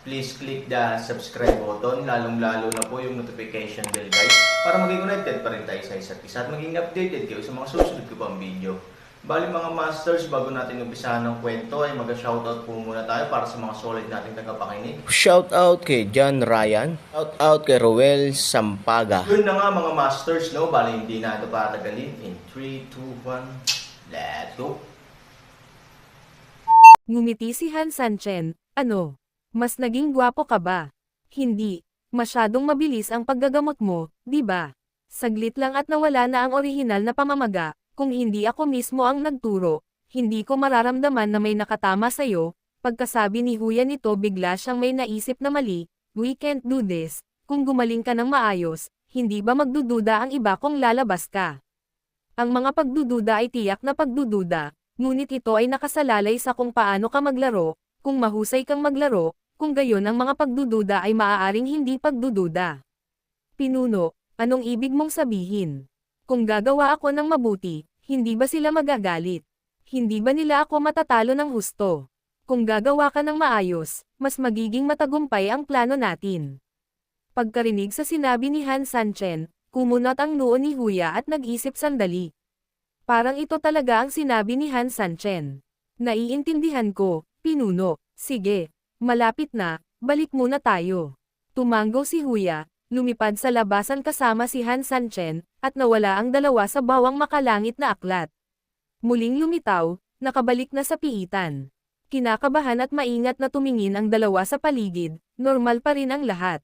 please click the subscribe button, lalong-lalo na po yung notification bell guys, para maging connected pa rin tayo sa isa't isa at maging updated kayo sa mga susunod ko pang video. Bali mga masters, bago natin umpisahan ng kwento ay mag-shoutout po muna tayo para sa mga solid nating tagapakinig. Shout out kay John Ryan. Shout out kay Roel Sampaga. Yun na nga mga masters, no? Bali hindi na ito patagalin. In 3, 2, 1, let's go! Ngumiti si Han Sanchen, ano? Mas naging gwapo ka ba? Hindi. Masyadong mabilis ang paggagamot mo, di ba? Saglit lang at nawala na ang orihinal na pamamaga, kung hindi ako mismo ang nagturo, hindi ko mararamdaman na may nakatama sa'yo, pagkasabi ni Huya nito bigla siyang may naisip na mali, we can't do this, kung gumaling ka ng maayos, hindi ba magdududa ang iba kung lalabas ka? Ang mga pagdududa ay tiyak na pagdududa, ngunit ito ay nakasalalay sa kung paano ka maglaro, kung mahusay kang maglaro, kung gayon ang mga pagdududa ay maaaring hindi pagdududa. Pinuno, anong ibig mong sabihin? Kung gagawa ako ng mabuti, hindi ba sila magagalit? Hindi ba nila ako matatalo ng husto? Kung gagawa ka ng maayos, mas magiging matagumpay ang plano natin. Pagkarinig sa sinabi ni Han Sanchen, kumunot ang noo ni Huya at nag-isip sandali. Parang ito talaga ang sinabi ni Han Sanchen. Naiintindihan ko, pinuno, sige, malapit na, balik muna tayo. Tumango si Huya, lumipad sa labasan kasama si Han Sanchen, at nawala ang dalawa sa bawang makalangit na aklat. Muling lumitaw, nakabalik na sa piitan. Kinakabahan at maingat na tumingin ang dalawa sa paligid, normal pa rin ang lahat.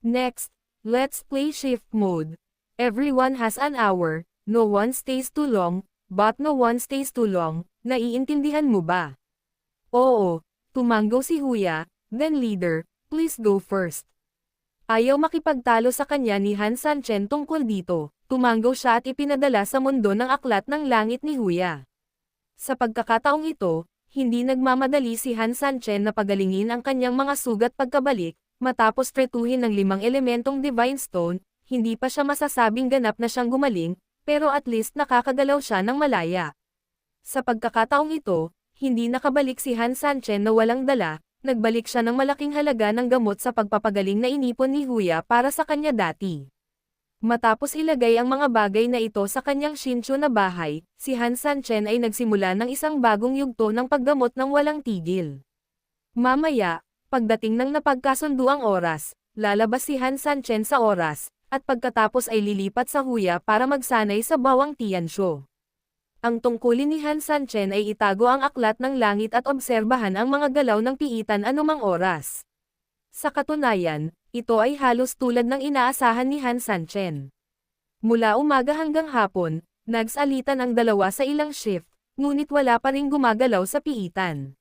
Next, let's play shift mode. Everyone has an hour, no one stays too long, but no one stays too long, naiintindihan mo ba? Oo, tumango si Huya, then leader, please go first. Ayaw makipagtalo sa kanya ni Han Sanchen tungkol dito, tumango siya at ipinadala sa mundo ng aklat ng langit ni Huya. Sa pagkakataong ito, hindi nagmamadali si Han Sanchen na pagalingin ang kanyang mga sugat pagkabalik, matapos tretuhin ng limang elementong Divine Stone, hindi pa siya masasabing ganap na siyang gumaling, pero at least nakakagalaw siya ng malaya. Sa pagkakataong ito, hindi nakabalik si Han Sanchen na walang dala, nagbalik siya ng malaking halaga ng gamot sa pagpapagaling na inipon ni Huya para sa kanya dati. Matapos ilagay ang mga bagay na ito sa kanyang Shinchu na bahay, si Han Sanchen ay nagsimula ng isang bagong yugto ng paggamot ng walang tigil. Mamaya, pagdating ng napagkasundo ang oras, lalabas si Han Sanchen sa oras, at pagkatapos ay lilipat sa Huya para magsanay sa bawang Tianshu. Ang tungkulin ni Han Sanchen ay itago ang aklat ng langit at obserbahan ang mga galaw ng piitan anumang oras. Sa katunayan, ito ay halos tulad ng inaasahan ni Han Sanchen. Mula umaga hanggang hapon, nagsalitan ang dalawa sa ilang shift, ngunit wala pa ring gumagalaw sa piitan.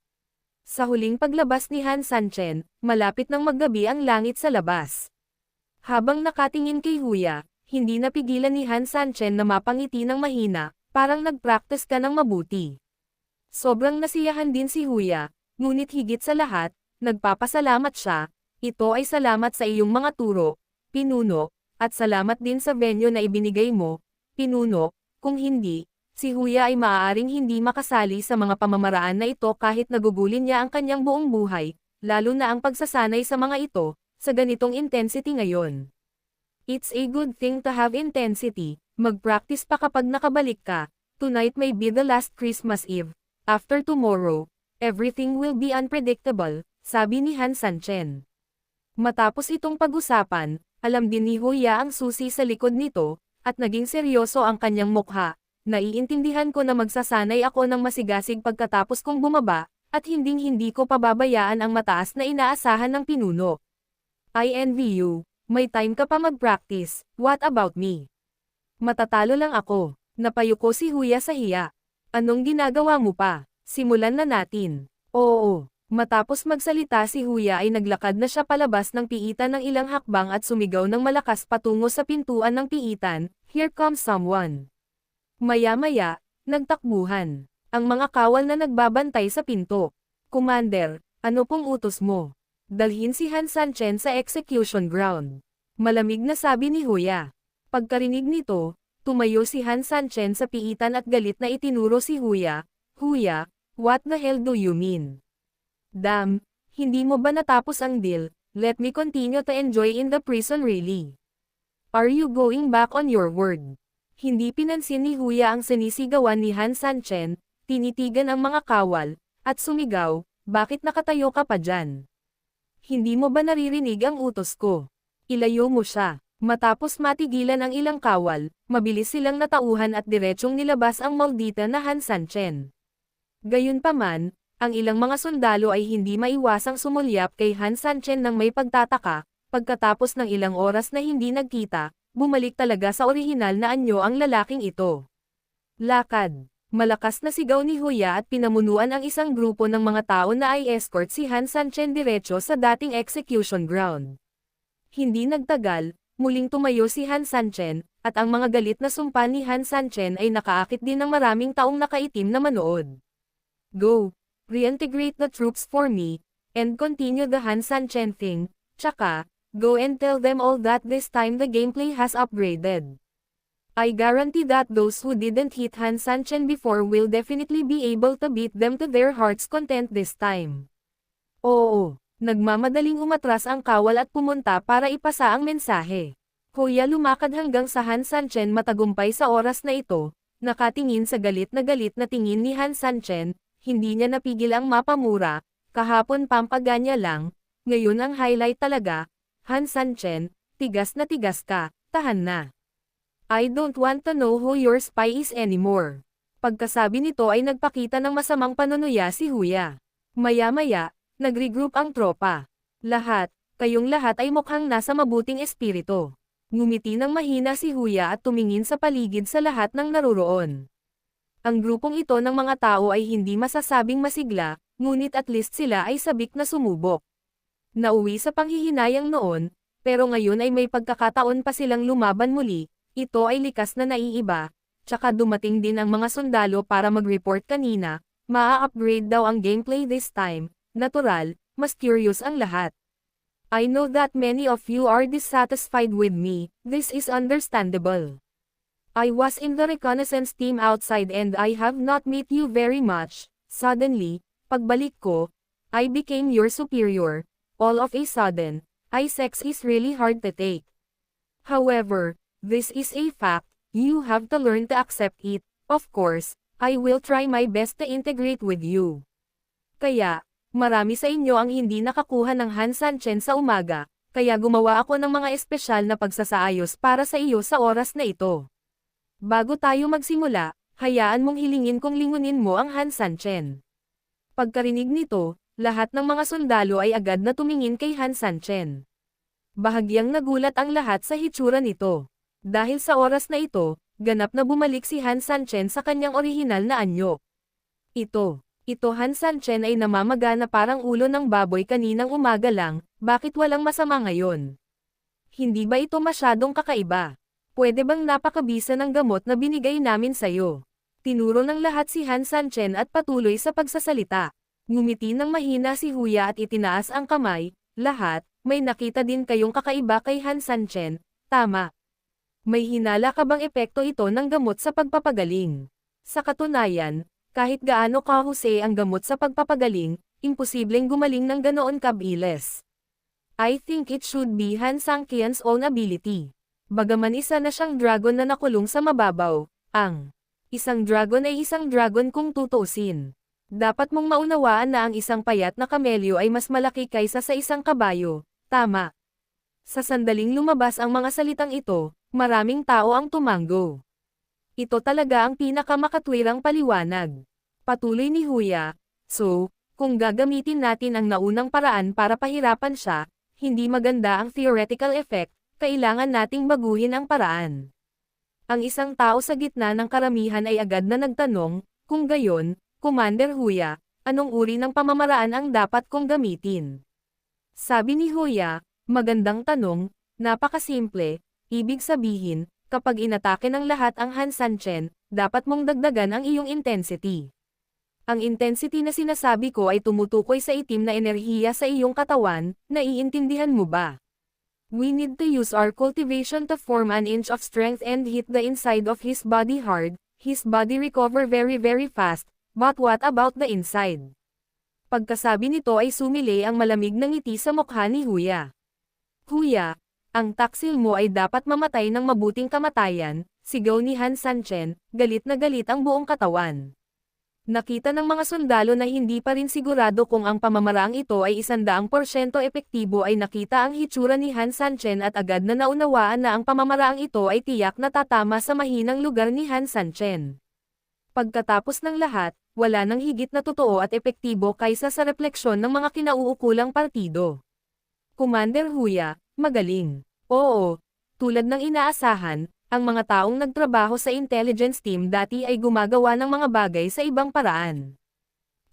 Sa huling paglabas ni Han Sanchen, malapit ng maggabi ang langit sa labas. Habang nakatingin kay Huya, hindi napigilan ni Han Sanchen na mapangiti ng mahina, parang nag-practice ka ng mabuti. Sobrang nasiyahan din si Huya, ngunit higit sa lahat, nagpapasalamat siya, ito ay salamat sa iyong mga turo, pinuno, at salamat din sa venue na ibinigay mo, pinuno, kung hindi, si Huya ay maaaring hindi makasali sa mga pamamaraan na ito kahit nagugulin niya ang kanyang buong buhay, lalo na ang pagsasanay sa mga ito, sa ganitong intensity ngayon. It's a good thing to have intensity, mag-practice pa kapag nakabalik ka, tonight may be the last Christmas Eve, after tomorrow, everything will be unpredictable, sabi ni Han Sanchen. Matapos itong pag-usapan, alam din ni Huya ang susi sa likod nito, at naging seryoso ang kanyang mukha. Naiintindihan ko na magsasanay ako ng masigasig pagkatapos kong bumaba, at hinding-hindi ko pababayaan ang mataas na inaasahan ng pinuno. I envy you. May time ka pa mag-practice, what about me? Matatalo lang ako. Napayuko si Huya sa hiya. Anong ginagawa mo pa? Simulan na natin. Oo, Matapos magsalita si Huya ay naglakad na siya palabas ng piitan ng ilang hakbang at sumigaw ng malakas patungo sa pintuan ng piitan, Here comes someone. Maya-maya, nagtakbuhan. Ang mga kawal na nagbabantay sa pinto. Commander, ano pong utos mo? Dalhin si Han Sanchen sa execution ground. Malamig na sabi ni Huya. Pagkarinig nito, tumayo si Han Sanchen sa piitan at galit na itinuro si Huya, Huya, what the hell do you mean? Damn, hindi mo ba natapos ang deal, let me continue to enjoy in the prison really. Are you going back on your word? Hindi pinansin ni Huya ang sinisigawan ni Han Sanchen, tinitigan ang mga kawal, at sumigaw, bakit nakatayo ka pa dyan? Hindi mo ba naririnig ang utos ko? Ilayo mo siya. Matapos matigilan ang ilang kawal, mabilis silang natauhan at diretsyong nilabas ang maldita na Han Sanchen. Gayunpaman, ang ilang mga sundalo ay hindi maiwasang sumulyap kay Han Sanchen nang may pagtataka, pagkatapos ng ilang oras na hindi nagkita, bumalik talaga sa orihinal na anyo ang lalaking ito. Lakad. Malakas na sigaw ni Huya at pinamunuan ang isang grupo ng mga tao na ay escort si Han Sanchen diretso sa dating execution ground. Hindi nagtagal, muling tumayo si Han Sanchen, at ang mga galit na sumpa ni Han Sanchen ay nakaakit din ng maraming taong nakaitim na manood. Go! Reintegrate the troops for me, and continue the Han Sanchen thing, tsaka, go and tell them all that this time the gameplay has upgraded. I guarantee that those who didn't hit Han Sanchen before will definitely be able to beat them to their heart's content this time. Oo, nagmamadaling umatras ang kawal at pumunta para ipasa ang mensahe. Kuya lumakad hanggang sa Han Sanchen matagumpay sa oras na ito, nakatingin sa galit na galit na tingin ni Han Sanchen, hindi niya napigil ang mapamura, kahapon pampaganya lang, ngayon ang highlight talaga, Han Sanchen, tigas na tigas ka, tahan na. I don't want to know who your spy is anymore. Pagkasabi nito ay nagpakita ng masamang panunuya si Huya. Maya-maya, nag-regroup ang tropa. Lahat, kayong lahat ay mukhang nasa mabuting espiritu. Ngumiti ng mahina si Huya at tumingin sa paligid sa lahat ng naruroon. Ang grupong ito ng mga tao ay hindi masasabing masigla, ngunit at least sila ay sabik na sumubok. Nauwi sa panghihinayang noon, pero ngayon ay may pagkakataon pa silang lumaban muli, ito ay likas na naiiba, tsaka dumating din ang mga sundalo para mag-report kanina, maa-upgrade daw ang gameplay this time, natural, mas curious ang lahat. I know that many of you are dissatisfied with me, this is understandable. I was in the reconnaissance team outside and I have not met you very much, suddenly, pagbalik ko, I became your superior, all of a sudden, I sex is really hard to take. However, This is a fact, you have to learn to accept it, of course, I will try my best to integrate with you. Kaya, marami sa inyo ang hindi nakakuha ng Han Sanchen sa umaga, kaya gumawa ako ng mga espesyal na pagsasaayos para sa iyo sa oras na ito. Bago tayo magsimula, hayaan mong hilingin kong lingunin mo ang Han Sanchen. Pagkarinig nito, lahat ng mga sundalo ay agad na tumingin kay Han Sanchen. Bahagyang nagulat ang lahat sa hitsura nito. Dahil sa oras na ito, ganap na bumalik si Han Sanchen sa kanyang orihinal na anyo. Ito, ito Han Sanchen ay namamaga na parang ulo ng baboy kaninang umaga lang, bakit walang masama ngayon? Hindi ba ito masyadong kakaiba? Pwede bang napakabisa ng gamot na binigay namin sayo? Tinuro ng lahat si Han Sanchen at patuloy sa pagsasalita. Ngumiti ng mahina si Huya at itinaas ang kamay, lahat, may nakita din kayong kakaiba kay Han Sanchen, tama. May hinala ka bang epekto ito ng gamot sa pagpapagaling? Sa katunayan, kahit gaano kahuse ang gamot sa pagpapagaling, imposibleng gumaling ng ganoon kabilis. I think it should be Han Sangkian's own ability. Bagaman isa na siyang dragon na nakulong sa mababaw, ang isang dragon ay isang dragon kung tutuusin. Dapat mong maunawaan na ang isang payat na kamelyo ay mas malaki kaysa sa isang kabayo, tama. Sa sandaling lumabas ang mga salitang ito, Maraming tao ang tumanggo. Ito talaga ang pinakamakatwirang paliwanag. Patuloy ni Huya, so, kung gagamitin natin ang naunang paraan para pahirapan siya, hindi maganda ang theoretical effect, kailangan nating baguhin ang paraan. Ang isang tao sa gitna ng karamihan ay agad na nagtanong, kung gayon, Commander Huya, anong uri ng pamamaraan ang dapat kong gamitin? Sabi ni Huya, magandang tanong, napakasimple, ibig sabihin, kapag inatake ng lahat ang Han Sanchen, dapat mong dagdagan ang iyong intensity. Ang intensity na sinasabi ko ay tumutukoy sa itim na enerhiya sa iyong katawan, naiintindihan mo ba? We need to use our cultivation to form an inch of strength and hit the inside of his body hard, his body recover very very fast, but what about the inside? Pagkasabi nito ay sumili ang malamig na ngiti sa mukha ni Huya. Huya, ang taksil mo ay dapat mamatay ng mabuting kamatayan, sigaw ni Han Sanchen, galit na galit ang buong katawan. Nakita ng mga sundalo na hindi pa rin sigurado kung ang pamamaraang ito ay isandaang porsyento epektibo ay nakita ang hitsura ni Han Sanchen at agad na naunawaan na ang pamamaraang ito ay tiyak na tatama sa mahinang lugar ni Han Sanchen. Pagkatapos ng lahat, wala nang higit na totoo at epektibo kaysa sa refleksyon ng mga kinauukulang partido. Commander Huya, magaling. Oo, tulad ng inaasahan, ang mga taong nagtrabaho sa intelligence team dati ay gumagawa ng mga bagay sa ibang paraan.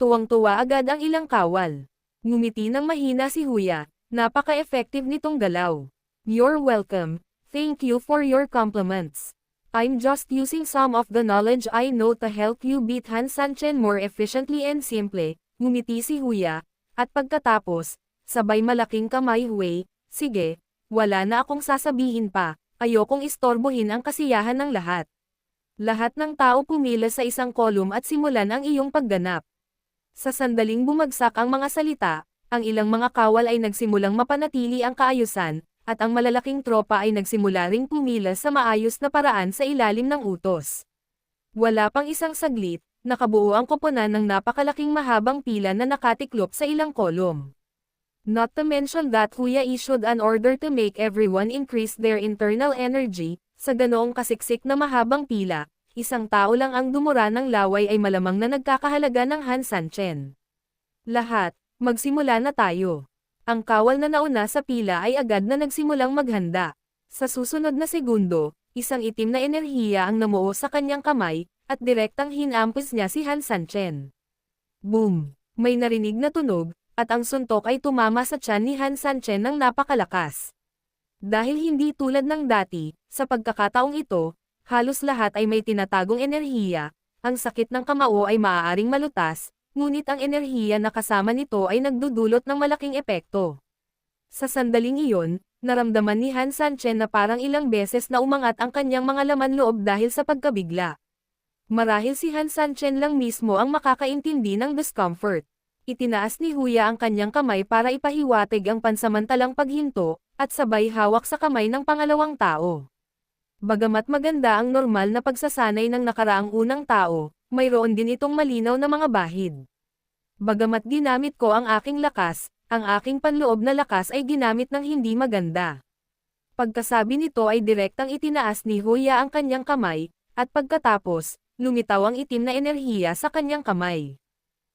Tuwang-tuwa agad ang ilang kawal. Ngumiti ng mahina si Huya, napaka-effective nitong galaw. You're welcome, thank you for your compliments. I'm just using some of the knowledge I know to help you beat Han Sanchen more efficiently and simple, ngumiti si Huya, at pagkatapos, sabay malaking kamay Hui, sige, wala na akong sasabihin pa, ayokong istorbohin ang kasiyahan ng lahat. Lahat ng tao pumila sa isang kolum at simulan ang iyong pagganap. Sa sandaling bumagsak ang mga salita, ang ilang mga kawal ay nagsimulang mapanatili ang kaayusan, at ang malalaking tropa ay nagsimula ring pumila sa maayos na paraan sa ilalim ng utos. Wala pang isang saglit, nakabuo ang koponan ng napakalaking mahabang pila na nakatiklop sa ilang kolom. Not to mention that Huya issued an order to make everyone increase their internal energy, sa ganoong kasiksik na mahabang pila, isang tao lang ang dumura ng laway ay malamang na nagkakahalaga ng Han Sanchen. Lahat, magsimula na tayo. Ang kawal na nauna sa pila ay agad na nagsimulang maghanda. Sa susunod na segundo, isang itim na enerhiya ang namuo sa kanyang kamay, at direktang hinampos niya si Han Sanchen. Boom! May narinig na tunog, at ang suntok ay tumama sa tiyan ni Han Sanchen ng napakalakas. Dahil hindi tulad ng dati, sa pagkakataong ito, halos lahat ay may tinatagong enerhiya, ang sakit ng kamao ay maaaring malutas, ngunit ang enerhiya na kasama nito ay nagdudulot ng malaking epekto. Sa sandaling iyon, naramdaman ni Han Sanchen na parang ilang beses na umangat ang kanyang mga laman loob dahil sa pagkabigla. Marahil si Han Sanchen lang mismo ang makakaintindi ng discomfort. Itinaas ni Huya ang kanyang kamay para ipahiwatig ang pansamantalang paghinto, at sabay hawak sa kamay ng pangalawang tao. Bagamat maganda ang normal na pagsasanay ng nakaraang unang tao, mayroon din itong malinaw na mga bahid. Bagamat ginamit ko ang aking lakas, ang aking panloob na lakas ay ginamit ng hindi maganda. Pagkasabi nito ay direktang itinaas ni Huya ang kanyang kamay, at pagkatapos, lumitaw ang itim na enerhiya sa kanyang kamay.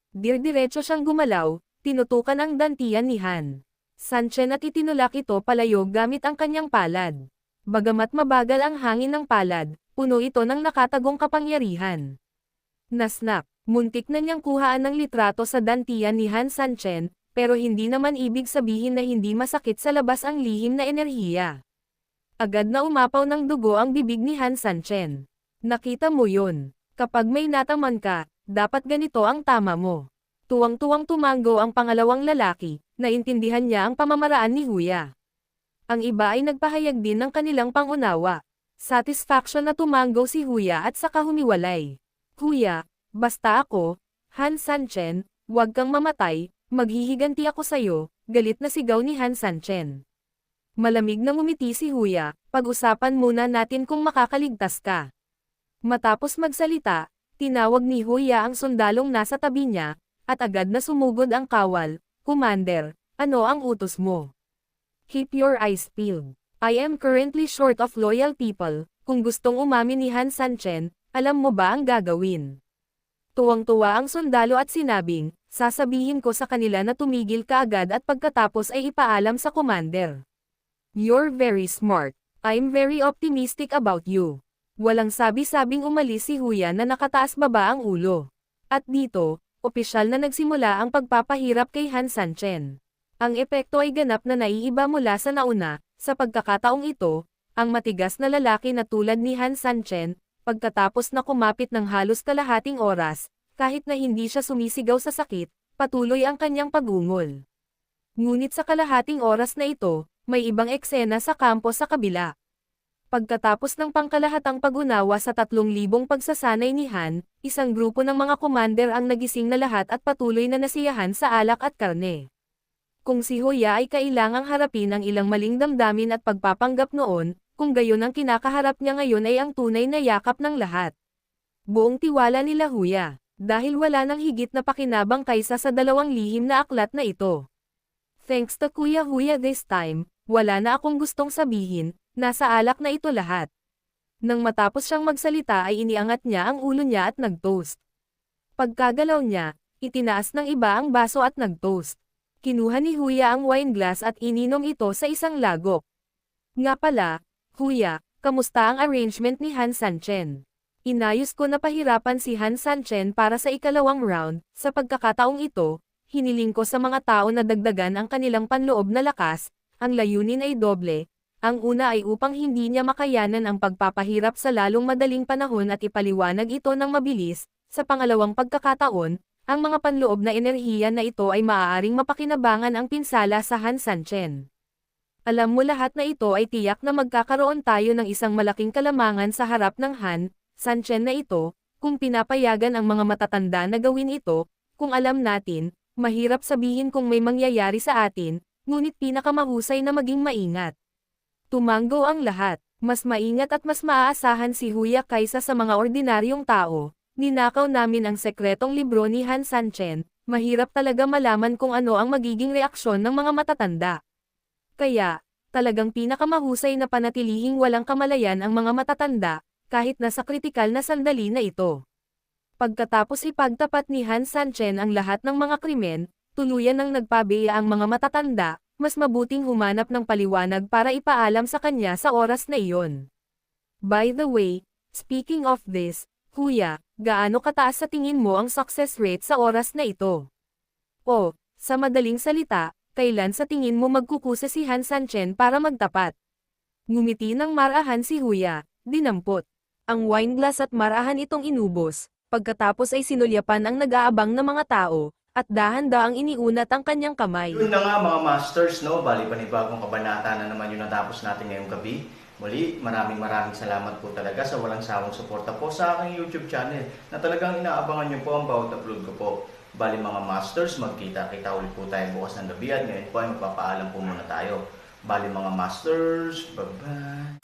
Dirdiretso siyang gumalaw, tinutukan ang dantian ni Han. Sanchen at itinulak ito palayo gamit ang kanyang palad. Bagamat mabagal ang hangin ng palad, puno ito ng nakatagong kapangyarihan. Nasnap, muntik na niyang kuhaan ng litrato sa dantian ni Han Sanchen, pero hindi naman ibig sabihin na hindi masakit sa labas ang lihim na enerhiya. Agad na umapaw ng dugo ang bibig ni Han Sanchen. Nakita mo yun. Kapag may nataman ka, dapat ganito ang tama mo. Tuwang-tuwang tumanggo ang pangalawang lalaki, naintindihan niya ang pamamaraan ni Huya. Ang iba ay nagpahayag din ng kanilang pangunawa. Satisfaction na tumanggo si Huya at saka humiwalay. Huya, basta ako, Han Sanchen, huwag kang mamatay, maghihiganti ako sayo, galit na sigaw ni Han Sanchen. Malamig na ngumiti si Huya, pag-usapan muna natin kung makakaligtas ka. Matapos magsalita, tinawag ni Huya ang sundalong nasa tabi niya, at agad na sumugod ang kawal, Commander, ano ang utos mo? Keep your eyes peeled. I am currently short of loyal people, kung gustong umamin ni Han Sanchen, alam mo ba ang gagawin? Tuwang-tuwa ang sundalo at sinabing, sasabihin ko sa kanila na tumigil ka agad at pagkatapos ay ipaalam sa commander. You're very smart. I'm very optimistic about you. Walang sabi-sabing umalis si Huya na nakataas baba ang ulo. At dito, opisyal na nagsimula ang pagpapahirap kay Han Sanchen. Ang epekto ay ganap na naiiba mula sa nauna, sa pagkakataong ito, ang matigas na lalaki na tulad ni Han Sanchen, pagkatapos na kumapit ng halos kalahating oras, kahit na hindi siya sumisigaw sa sakit, patuloy ang kanyang pagungol. Ngunit sa kalahating oras na ito, may ibang eksena sa kampo sa kabila. Pagkatapos ng pangkalahatang pag-unawa sa 3,000 pagsasanay ni Han, isang grupo ng mga commander ang nagising na lahat at patuloy na nasiyahan sa alak at karne. Kung si Hoya ay kailangang harapin ang ilang maling damdamin at pagpapanggap noon, kung gayon ang kinakaharap niya ngayon ay ang tunay na yakap ng lahat. Buong tiwala nila Huya, dahil wala nang higit na pakinabang kaysa sa dalawang lihim na aklat na ito. Thanks to Kuya Huya this time, wala na akong gustong sabihin, nasa alak na ito lahat. Nang matapos siyang magsalita ay iniangat niya ang ulo niya at nag-toast. Pagkagalaw niya, itinaas ng iba ang baso at nag-toast. Kinuha ni Huya ang wine glass at ininom ito sa isang lagok. Nga pala, Huya, kamusta ang arrangement ni Han Sanchen? Inayos ko na pahirapan si Han Sanchen para sa ikalawang round, sa pagkakataong ito, hiniling ko sa mga tao na dagdagan ang kanilang panloob na lakas, ang layunin ay doble, ang una ay upang hindi niya makayanan ang pagpapahirap sa lalong madaling panahon at ipaliwanag ito ng mabilis, sa pangalawang pagkakataon, ang mga panloob na enerhiya na ito ay maaaring mapakinabangan ang pinsala sa Han Sanchen. Alam mo lahat na ito ay tiyak na magkakaroon tayo ng isang malaking kalamangan sa harap ng Han, Sanchen na ito, kung pinapayagan ang mga matatanda na gawin ito, kung alam natin, mahirap sabihin kung may mangyayari sa atin, ngunit pinakamahusay na maging maingat. Tumanggo ang lahat, mas maingat at mas maaasahan si Huya kaysa sa mga ordinaryong tao. Ninakaw namin ang sekretong libro ni Han Sanchen, mahirap talaga malaman kung ano ang magiging reaksyon ng mga matatanda. Kaya, talagang pinakamahusay na panatilihing walang kamalayan ang mga matatanda, kahit nasa kritikal na sandali na ito. Pagkatapos ipagtapat ni Han Sanchen ang lahat ng mga krimen, tuluyan ng nagpabeya ang mga matatanda, mas mabuting humanap ng paliwanag para ipaalam sa kanya sa oras na iyon. By the way, speaking of this, Kuya, gaano kataas sa tingin mo ang success rate sa oras na ito? O, sa madaling salita, kailan sa tingin mo magkukusa si Han Sanchen para magtapat? Ngumiti ng marahan si Huya, dinampot. Ang wine glass at marahan itong inubos, pagkatapos ay sinulyapan ang nag-aabang na mga tao, at dahan-daang iniunat ang kanyang kamay. Yun na nga mga masters, no? Bali panibagong kabanata na naman yung natapos natin ngayong gabi. Muli, maraming maraming salamat po talaga sa walang sawang suporta po sa aking YouTube channel na talagang inaabangan niyo po ang bawat upload ko po. Bali mga masters, magkita-kita ulit po tayo bukas ng gabi at ngayon po ay magpapaalam po muna tayo. Bali mga masters, bye-bye!